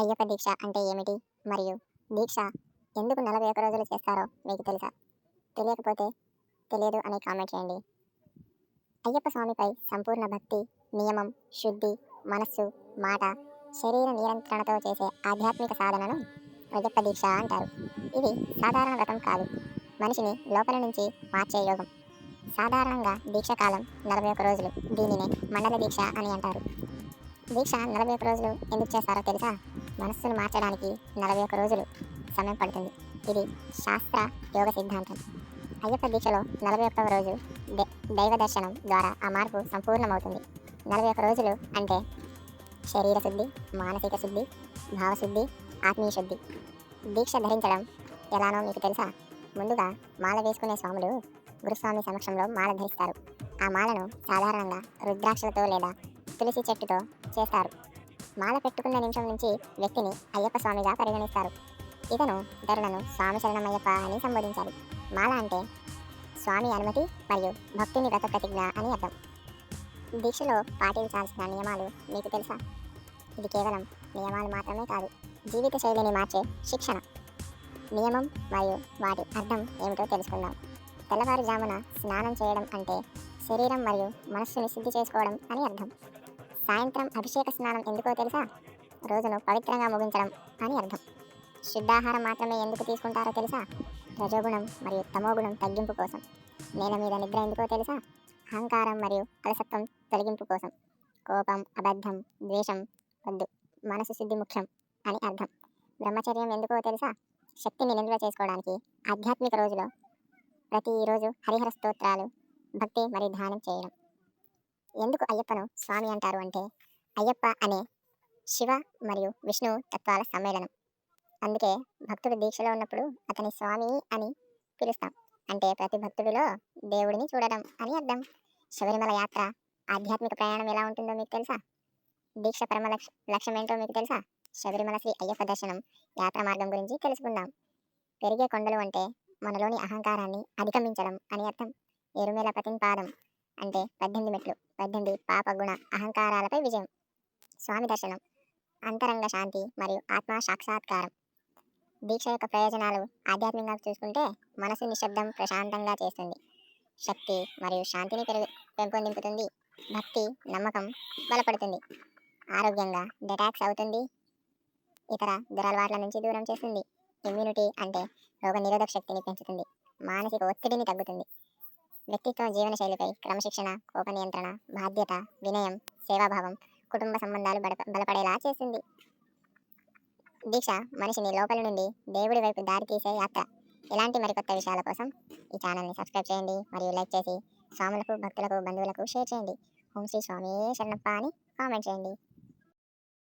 అయ్యప్ప దీక్ష అంటే ఏమిటి? మరియు దీక్ష ఎందుకు నలభై ఒక్క రోజులు చేస్తారో మీకు తెలుసా? తెలియకపోతే తెలియదు అని కామెంట్ చేయండి. అయ్యప్ప స్వామిపై సంపూర్ణ భక్తి నియమం శుద్ధి మనస్సు మాట శరీర నియంత్రణతో చేసే ఆధ్యాత్మిక సాధనను అయ్యప్ప దీక్ష అంటారు. ఇది సాధారణ వ్రతం కాదు. మనిషిని లోపల నుంచి మార్చే యోగం. సాధారణంగా దీక్ష కాలం నలభై ఒక్క రోజులు. దీనినే మండల దీక్ష అని అంటారు. దీక్ష నలభై ఒక్క రోజులు ఎందుకు చేస్తారో తెలుసా? మనస్సును మార్చడానికి నలభై ఒక్క రోజులు సమయం పడుతుంది. ఇది శాస్త్ర యోగ సిద్ధాంతం. అయ్యప్ప దీక్షలో నలభై ఒక్క రోజు దైవ దర్శనం ద్వారా ఆ మార్పు సంపూర్ణమవుతుంది. నలభై ఒక్క రోజులు అంటే శరీర శుద్ధి మానసిక శుద్ధి భావశుద్ధి ఆత్మీయ శుద్ధి. దీక్ష ధరించడం ఎలానో మీకు తెలుసా? ముందుగా మాల వేసుకునే స్వాములు గురుస్వామి సమక్షంలో మాల ధరిస్తారు. ఆ మాలను సాధారణంగా రుద్రాక్షలతో లేదా తులసి చెట్టుతో చేస్తారు. మాల పెట్టుకున్న నిమిషం నుంచి వ్యక్తిని అయ్యప్ప స్వామిగా పరిగణిస్తారు. ఇతను ఇతరులను స్వామి శరణమయ్యప్ప అని సంబోధించాలి. మాల అంటే స్వామి అనుమతి మరియు భక్తుని వ్రత ప్రతిజ్ఞ అని అర్థం. దీక్షలో పాటించాల్సిన నియమాలు మీకు తెలుసా? ఇది కేవలం నియమాలు మాత్రమే కాదు జీవిత శైలిని మార్చే శిక్షణ. నియమం మరియు వాటి అర్థం ఏమిటో తెలుసుకుందాం. తెల్లవారుజామున స్నానం చేయడం అంటే శరీరం మరియు మనస్సుని శుద్ధి చేసుకోవడం అని అర్థం. సాయంత్రం అభిషేక స్నానం ఎందుకో తెలుసా? రోజును పవిత్రంగా ముగించడం అని అర్థం. శుద్ధాహారం మాత్రమే ఎందుకు తీసుకుంటారో తెలుసా? రజోగుణం మరియు తమోగుణం తగ్గింపు కోసం. నేల మీద నిద్ర ఎందుకో తెలుసా? అహంకారం మరియు అలసత్వం తొలగింపు కోసం. కోపం అబద్ధం ద్వేషం వద్దు మనసు శుద్ధి ముఖ్యం అని అర్థం. బ్రహ్మచర్యం ఎందుకో తెలుసా? శక్తిని నిల్వ చేసుకోవడానికి ఆధ్యాత్మిక రోజులో ప్రతిరోజు హరిహర స్తోత్రాలు భక్తి మరియు ధ్యానం చేయడం. ఎందుకు అయ్యప్పను స్వామి అంటారు అంటే అయ్యప్ప అనే శివ మరియు విష్ణు తత్వాల సమ్మేళనం. అందుకే భక్తుడు దీక్షలో ఉన్నప్పుడు అతని స్వామి అని పిలుస్తాం. అంటే ప్రతి భక్తుడిలో దేవుడిని చూడడం అని అర్థం. శబరిమల యాత్ర ఆధ్యాత్మిక ప్రయాణం ఎలా ఉంటుందో మీకు తెలుసా? దీక్ష పరమ లక్ష లక్ష్యం ఏంటో మీకు తెలుసా? శబరిమల శ్రీ అయ్యప్ప దర్శనం యాత్ర మార్గం గురించి తెలుసుకుందాం. పెరిగే కొండలు అంటే మనలోని అహంకారాన్ని అధిగమించడం అని అర్థం. ఎరుమేల పాదం అంటే పద్దెనిమిది మెట్లు. పద్దెనిమిది పాప గుణ అహంకారాలపై విజయం. స్వామి దర్శనం. అంతరంగ శాంతి మరియు ఆత్మ సాక్షాత్కారం. దీక్ష యొక్క ప్రయోజనాలు ఆధ్యాత్మికంగా చూసుకుంటే మనసు నిశ్శబ్దం ప్రశాంతంగా చేస్తుంది. శక్తి మరియు శాంతిని పెరుగు పెంపొందింపుతుంది. భక్తి నమ్మకం బలపడుతుంది. ఆరోగ్యంగా డెటాక్స్ అవుతుంది. ఇతర దురలవాట్ల నుంచి దూరం చేస్తుంది. ఇమ్యూనిటీ అంటే రోగ నిరోధక శక్తిని పెంచుతుంది. మానసిక ఒత్తిడిని తగ్గుతుంది. వ్యక్తిత్వ జీవనశైలిపై క్రమశిక్షణ కోప నియంత్రణ బాధ్యత వినయం సేవాభావం కుటుంబ సంబంధాలు బలప బలపడేలా చేస్తుంది దీక్ష మనిషిని లోపలి నుండి దేవుడి వైపు దారి తీసే యాత్ర. ఇలాంటి మరికొత్త విషయాల కోసం ఈ ఛానల్ని సబ్స్క్రైబ్ చేయండి మరియు లైక్ చేసి స్వాములకు భక్తులకు బంధువులకు షేర్ చేయండి. ఓం శ్రీ స్వామి శరణప్ప అని కామెంట్ చేయండి.